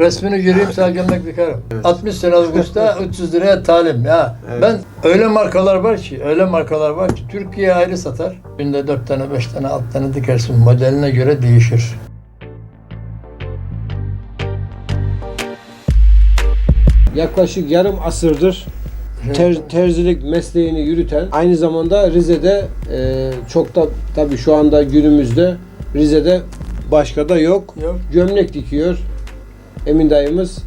Resmini göreyim sana gömlek dikerim. 60 senelik usta 300 liraya talim ya. Evet. Ben öyle markalar var ki, öyle markalar var ki Türkiye ayrı satar. Günde 4 tane, 5 tane, 6 tane dikersin. Modeline göre değişir. Yaklaşık yarım asırdır ter- terzilik mesleğini yürüten, aynı zamanda Rize'de e, çok da tabii şu anda günümüzde Rize'de başka da yok. Yok. Gömlek dikiyor Emin dayımız.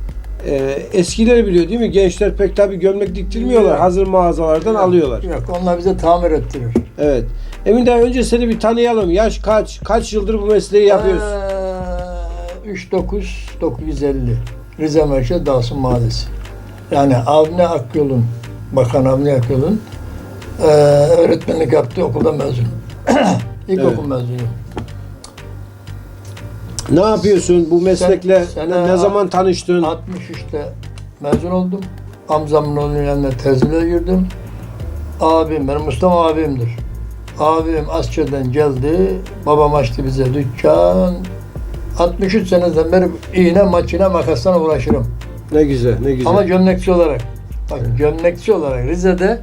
E, eskileri biliyor değil mi? Gençler pek tabii gömlek diktirmiyorlar. Yok. Hazır mağazalardan alıyorlar. Yok, onlar bize tamir ettirir. Evet. Emin dayı önce seni bir tanıyalım. Yaş kaç? Kaç yıldır bu mesleği yapıyorsun? Ee, 39 950 Rize Merkez Dağsın Mahallesi. Yani Avni Akyol'un, Bakan Avni Akyol'un ee, öğretmenlik yaptığı okulda mezun. İlkokul Evet. mezunuyum. Ne yapıyorsun bu meslekle? sen- ne, ne zaman tanıştın? 63'te mezun oldum. Amcamın oğlunun yanına terziliğe girdim. Abim, benim Mustafa abimdir. Abim askerden geldi. Babam açtı bize dükkan. 63 seneden beri iğne, makine, makastan uğraşırım. Ne güzel, ne güzel. Ama gömlekçi olarak. Bak gömlekçi olarak Rize'de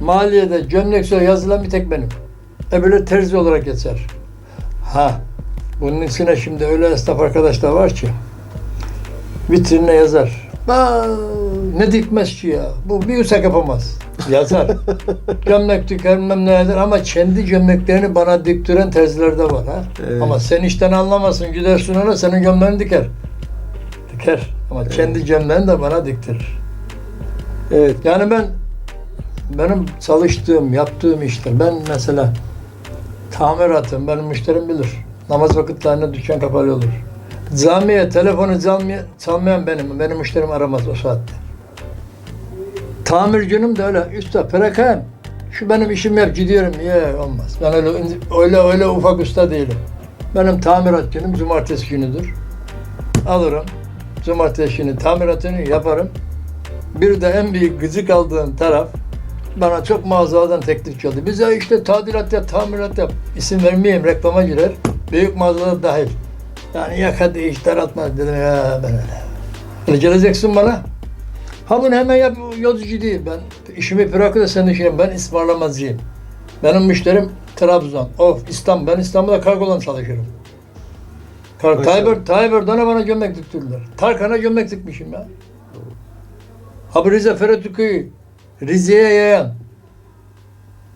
maliyede gömlekçi olarak yazılan bir tek benim. Öbürü terzi olarak geçer. Ha. Bunun içine şimdi öyle esnaf arkadaşlar var ki vitrine yazar. Ne dikmez ki ya. Bu bir usak yapamaz. Yazar. Gömlek diker bilmem ne eder ama kendi gömleklerini bana diktiren terziler de var ha. Evet. Ama sen işten anlamasın gidersin ona senin gömleğini diker. Diker. Ama kendi gömleğini de bana diktirir. Evet. Yani ben benim çalıştığım, yaptığım işler, ben mesela tamiratım, benim müşterim bilir. Namaz vakitlerinde dükkan kapalı olur. Camiye telefonu çalmaya, çalmayan benim, benim müşterim aramaz o saatte. Tamir günüm de öyle, usta perakayım. Şu benim işim yap gidiyorum. Niye olmaz? Ben öyle, öyle öyle ufak usta değilim. Benim tamirat günüm cumartesi günüdür. Alırım. Cumartesi günü tamiratını yaparım. Bir de en büyük gıcık aldığım taraf bana çok mağazalardan teklif geldi. Bize işte tadilat yap, tamirat yap. İsim vermeyeyim, reklama girer. Büyük mağazalar dahil. Yani yaka değiş, daraltma dedim ya ben öyle. Öyle geleceksin bana. Ha bunu hemen yap, yolcu değil. Ben işimi bırakır da senin işini, ben ısmarlamacıyım. Benim müşterim Trabzon, of İstanbul. Ben İstanbul'da kargodan çalışırım. Kar Tayyip Erdoğan'a bana gömlek diktirdiler. Tarkan'a gömlek dikmişim ya. Ha bu Rize Ferhatükü'yü Rize'ye yayan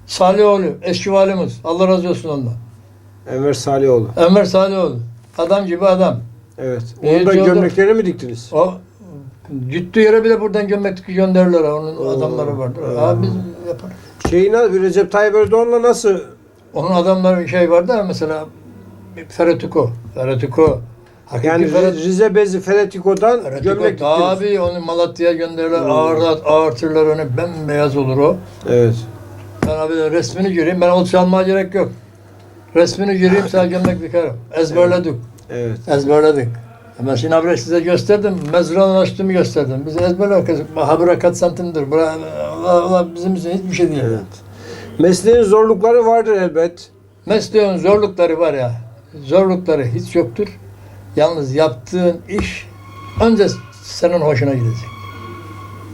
Salihoğlu, eski valimiz. Allah razı olsun ondan. Enver Salihoğlu. Enver Salihoğlu. Adam gibi adam. Evet. İyi Onun da gömleklerini mi diktiniz? O gittiği yere bile buradan gömlek gönderirler. Onun adamları vardır. Ha biz yaparız. Şeyi na- Recep Tayyip Erdoğan'la nasıl? Onun adamları şey var da mesela Ferhatüko. Ferhatüko. Hakiki Yani Ferhat- Rize Bezi Feretiko'dan Ferhatüko. gömlek diktiniz. Tabii onu Malatya'ya gönderirler. Ağır, ağırtırlar onu. Bembeyaz olur o. Evet. Ben abi de resmini göreyim. Ben ot çalmaya gerek yok. Resmini göreyim sana gömlek dikerim. Ezberledik. Evet. Ezberledik. Ben şimdi abi size gösterdim. Mezranın açtığımı gösterdim. Biz ezberledik. Ha bura kaç santimdir. Bura, Allah, Allah bizim için hiçbir şey değil. Evet. Mesleğin zorlukları vardır elbet. Mesleğin zorlukları var ya. Zorlukları hiç yoktur. Yalnız yaptığın iş önce senin hoşuna gidecek.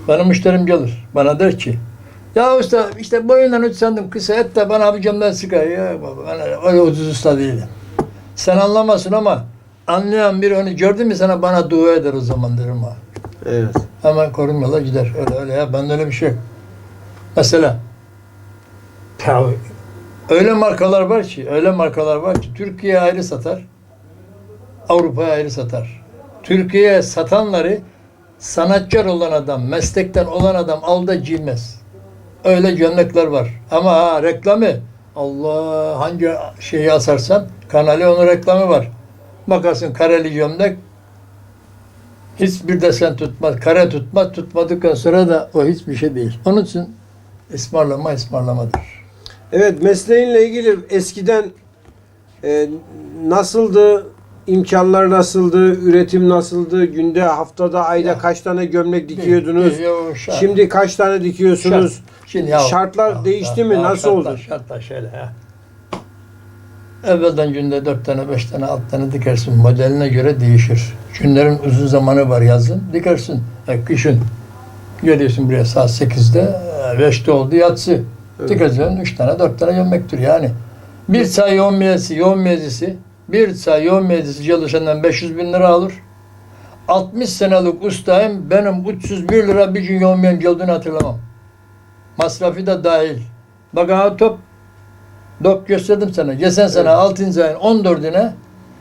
Benim müşterim gelir. Bana der ki ya usta işte boyundan üç sandım kısa et de bana gömlek çıkar. Ya baba ben öyle ucuz usta değilim. Sen anlamazsın ama anlayan biri onu gördü mü sana bana dua eder o zaman derim ha. Evet. Hemen korunmuyorlar gider. Öyle öyle ya. Bende öyle bir şey yok. Mesela ya, öyle markalar var ki, öyle markalar var ki Türkiye ayrı satar. Avrupa'ya ayrı satar. Türkiye'ye satanları sanatkar olan adam, meslekten olan adam al da giymez. Öyle gömlekler var. Ama ha, reklamı Allah hangi şeyi asarsan kanalı onun reklamı var. Bakarsın kareli gömlek hiçbir desen tutmaz, kare tutmaz, tutmadıktan sonra da o hiçbir şey değil. Onun için ısmarlama ısmarlamadır. Evet mesleğinle ilgili eskiden e, nasıldı? İmkanlar nasıldı? Üretim nasıldı? Günde, haftada, ayda Ya. kaç tane gömlek dikiyordunuz? Şimdi kaç tane dikiyorsunuz? Şart. Şimdi ya, Şartlar ya, değişti ya, mi? ya, Nasıl şartlar, oldu? Şartlar şöyle ya. Evvelden günde dört tane, beş tane, alt tane dikersin. Modeline göre değişir. Günlerin uzun zamanı var yazın. Dikersin. E, kışın geliyorsun buraya saat sekizde, e, beşte oldu yatsı. Evet. Dikersin üç tane, dört tane gömmektir yani. Bir say yoğun meyvesi, yoğun meyvesi, bir say yoğun meyvesi çalışandan 500 bin lira alır. 60 senelik ustayım, benim 301 lira bir gün yoğun meyvem geldiğini hatırlamam. Masrafı da dahil. Bak ha top Dok gösterdim sana. Geçen sene Evet. 6. ayın 14'üne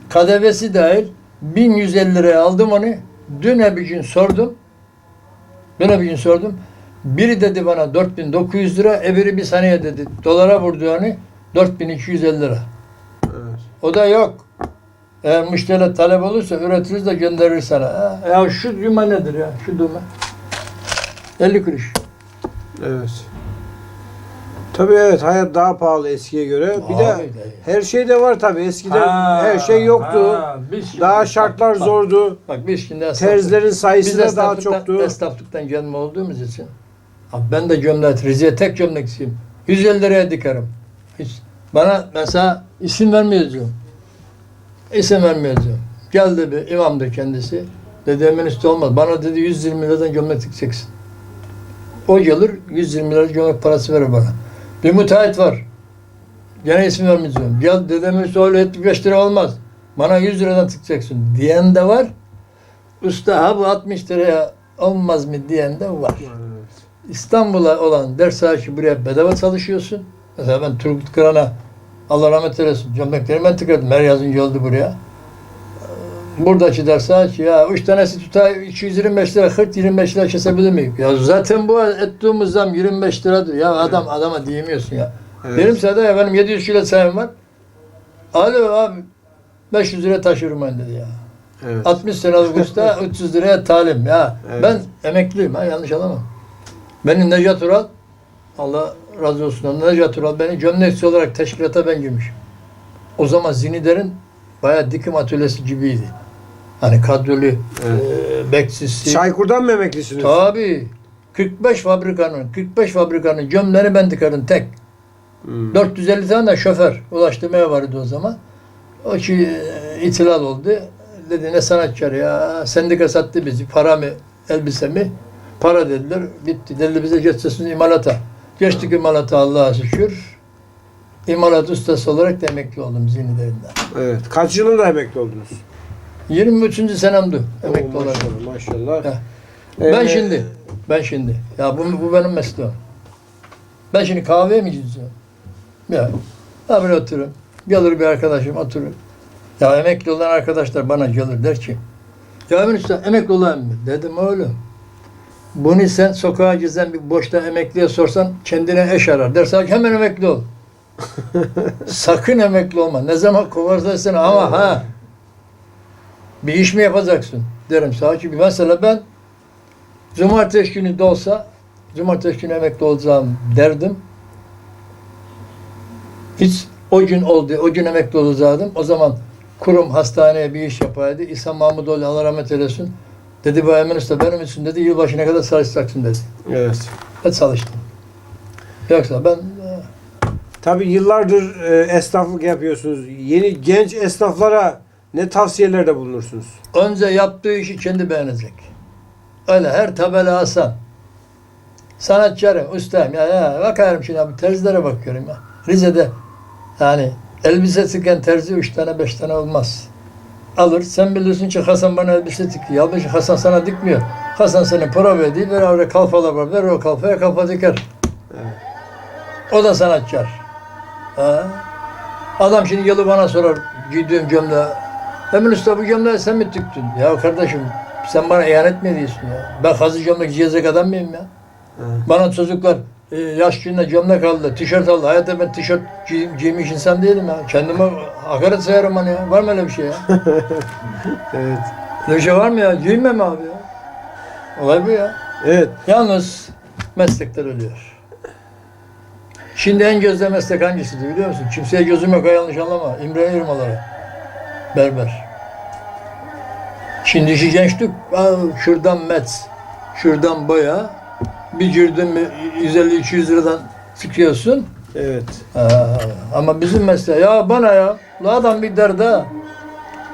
KDV'si dahil 1150 liraya aldım onu. Dün bir gün sordum. Dün bir gün sordum. Biri dedi bana 4900 lira, öbürü bir saniye dedi. Dolara vurdu onu 4250 lira. O da yok. Eğer müşteri talep olursa üretiriz de gönderir sana. Ha, Ya şu düğme nedir ya? Şu düğme. 50 kuruş. Evet. Tabii evet hayat daha pahalı eskiye göre. Bir de Abi de. her şey de var tabii. Eskiden her şey yoktu. ha, biz şimdi- Daha şartlar bak, zordu. Bak biz şimdi esnaflık- Terzilerin sayısı da daha esnaflıktan, çoktu. esnaflıktan gelme olduğumuz için. Abi ben de gömlek, Rize'ye tek gömlekçiyim. 150 liraya dikerim. Hiç. Bana mesela isim vermeyeceğim. İsim vermeyeceğim. Geldi bir imamdı kendisi. Dedi emin üstü olmaz. Bana dedi 120 liradan gömlek dikeceksin. O gelir 120 lira gömlek parası verir bana. Bir müteahhit var. Gene isim vermeyeceğim. Gel dedemin üstü öyle 75 lira olmaz. Bana 100 liradan tıkacaksın diyen de var. Usta ha bu 60 liraya olmaz mı diyen de var. İstanbul'a olan ders sahibi buraya bedava çalışıyorsun. Mesela ben Turgut Kıran'a Allah rahmet eylesin gömlekleri ben tıkadım. Her yazın geldi buraya. Ee, Buradaki ders sahibi ya üç tanesi tutar 225 lira 40 25 lira kesebilir miyim? Ya zaten bu ettiğimiz zam 25 liradır. Ya adam adama diyemiyorsun ya. Evet. Benim ya benim 700 kilo sayım var. Alo abi 500 lira taşırım ben dedi ya. Evet. 60 senelik usta 300 liraya talim ya. Evet. Ben emekliyim ha yanlış anlama. Benim Necat Ural Allah razı olsun. ondan, Necat Ural beni gömlekçi olarak teşkilata ben girmişim. O zaman Zinider'in bayağı dikim atölyesi gibiydi. Hani kadrolu, Evet. e, bekçisi. Çaykur'dan mı emeklisiniz? Tabii. 45 fabrikanın, 45 fabrikanın gömleğini ben tıkarım tek. Hmm. 450 tane de şoför ulaştırmaya vardı o zaman. O ki e, itilal oldu. Dedi ne sanatçı ya sendika sattı bizi para mı elbise mi? Para dediler bitti. Dedi bize geçsiniz imalata. Geçtik imalata Allah'a şükür. İmalat ustası olarak da emekli oldum Zihni'lerinden. Evet. Kaç yılında emekli oldunuz? 23. senemdi emekli Oo, olarak. maşallah, maşallah. Heh. Ben Ee, şimdi, ben şimdi. Ya bu, bu benim mesleğim. Ben şimdi kahveye mi gideceğim? Ya, ha böyle otururum. Gelir bir arkadaşım oturur. Ya emekli olan arkadaşlar bana gelir der ki, ya Emin Usta emekli olan mı? Dedim oğlum. Bunu sen sokağa gezen bir boşta emekliye sorsan kendine eş arar. Derse hemen emekli ol. Sakın emekli olma. Ne zaman kovarsa seni ama ha bir iş mi yapacaksın? Derim sana çünkü mesela ben cumartesi günü de olsa cumartesi günü emekli olacağım derdim. Hiç o gün oldu, o gün emekli olacaktım. O zaman kurum hastaneye bir iş yapaydı. İsa Mahmudoğlu Allah rahmet eylesin. Dedi bu Emin Usta benim için dedi yılbaşına kadar çalışacaksın dedi. Evet. Ve çalıştım. Yoksa ben e, Tabii yıllardır e, esnaflık yapıyorsunuz. Yeni genç esnaflara ne tavsiyelerde bulunursunuz? önce yaptığı işi kendi beğenecek. Öyle her tabela Hasan. Sanatçıyım, ustayım. Ya, ya bakarım şimdi abi terzilere bakıyorum ya. Rize'de yani elbise tiken terzi üç tane beş tane olmaz. Alır. Sen bilirsin ki Hasan bana elbise dikiyor. Halbuki Hasan sana dikmiyor. Hasan seni prova. Ver oraya kalfalar var. Ver o kalfaya kalfa diker. Evet. O da sanatçı. Ha? Adam şimdi yılı bana sorar giydiğim gömleği. Emin Usta bu gömleği sen mi diktin? Ya kardeşim sen bana ihanet mi ediyorsun ya? Ben hazır gömlek giyecek adam mıyım ya? Evet. Bana çocuklar e, yaş gününe gömlek aldı, tişört aldı. Hayatta ben tişört giy, giymiş insan değilim ya. Kendime hakaret sayarım bana ya. Var mı öyle bir şey ya? Evet. Öyle bir şey var mı ya? Giymem abi ya. Olay bu ya. Evet. Yalnız meslekler ölüyor. Şimdi en gözde meslek hangisidir biliyor musun? Kimseye gözüm yok yanlış anlama. İmreniyorum onlara. Berber. Şimdiki gençlik aa, şuradan met, şuradan boya. Bir girdin mi 150-200 liradan çıkıyorsun. Evet. Ha, ama bizim mesleği ya bana ya. La adam bir derdi ha.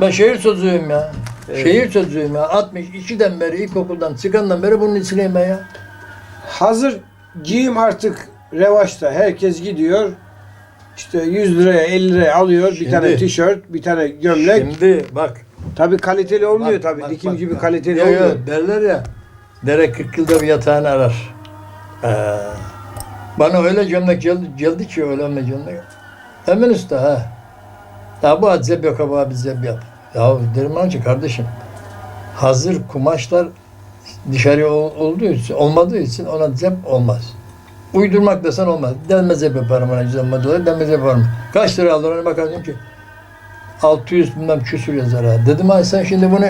Ben şehir çocuğuyum ya. Evet. Şehir çocuğuyum ya. 62'den beri ilkokuldan çıkandan beri bunun içindeyim ben ya. Hazır giyim artık revaçta. Herkes gidiyor. İşte 100 liraya 50 liraya alıyor. Bir Şimdi- tane tişört, bir tane gömlek. Şimdi bak. Tabii kaliteli olmuyor bak, Dikim bak, gibi bak. kaliteli yo, olmuyor. derler ya. Dere 40 yılda bir yatağını arar. Ee, bana öyle gömlek geldi, geldi ki öyle öyle gömlek. Hemen usta ha. Ya bu zeb yok abi zeb yap. Ya derim için kardeşim. Hazır kumaşlar dışarı ol- olduğu için, olmadığı için ona zeb olmaz. Uydurmak desen olmaz. Delme zeb yaparım ona güzel modeller, delme zeb yaparım. Kaç lira alır ona bakarım ki 600 bilmem küsür yazar ha. Dedim ha sen şimdi bunu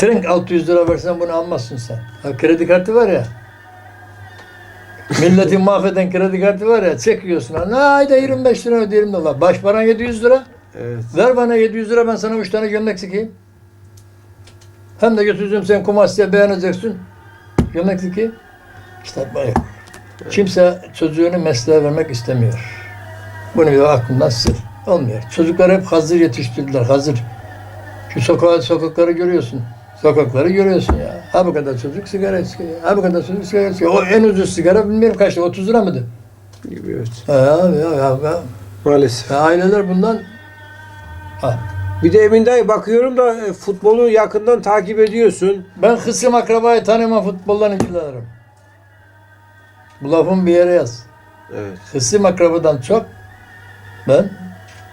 Trink 600 lira versen bunu almazsın sen. Ha, kredi kartı var ya. Milleti mahveden kredi kartı var ya çekiyorsun. Ha, ayda 25 lira ödeyelim de la. Baş paran 700 lira. Evet. Ver bana 700 lira ben sana 3 tane gömlek sikeyim. Hem de götüreceğim sen kumaş diye beğeneceksin. Gömlek sikeyim. İşte böyle. Kimse çocuğunu mesleğe vermek istemiyor. Bunu bir aklından sil. Olmuyor. Çocuklar hep hazır yetiştirdiler. Hazır. Şu sokağa, sokakları görüyorsun. Sokakları görüyorsun ya. Ha bu kadar çocuk sigara içiyor. Ha bu kadar çocuk sigara içiyor. O en ucuz sigara bilmiyorum kaçtı. 30 lira mıydı? Evet. Ha, ya, ya, ya. Maalesef. Ya aileler bundan ha. Bir de Emin dayı bakıyorum da e, futbolu yakından takip ediyorsun. Ben kısım akrabayı tanımam futboldan ilgilenirim. Bu lafın bir yere yaz. Evet. Kısım akrabadan çok ben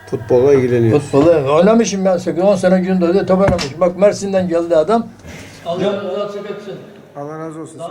Futbolla ilgileniyorsun. futbolu oynamışım ben 10 sene günde top oynamışım. Bak Mersin'den geldi adam. Allah razı olsun. Allah razı olsun. Sağ ol.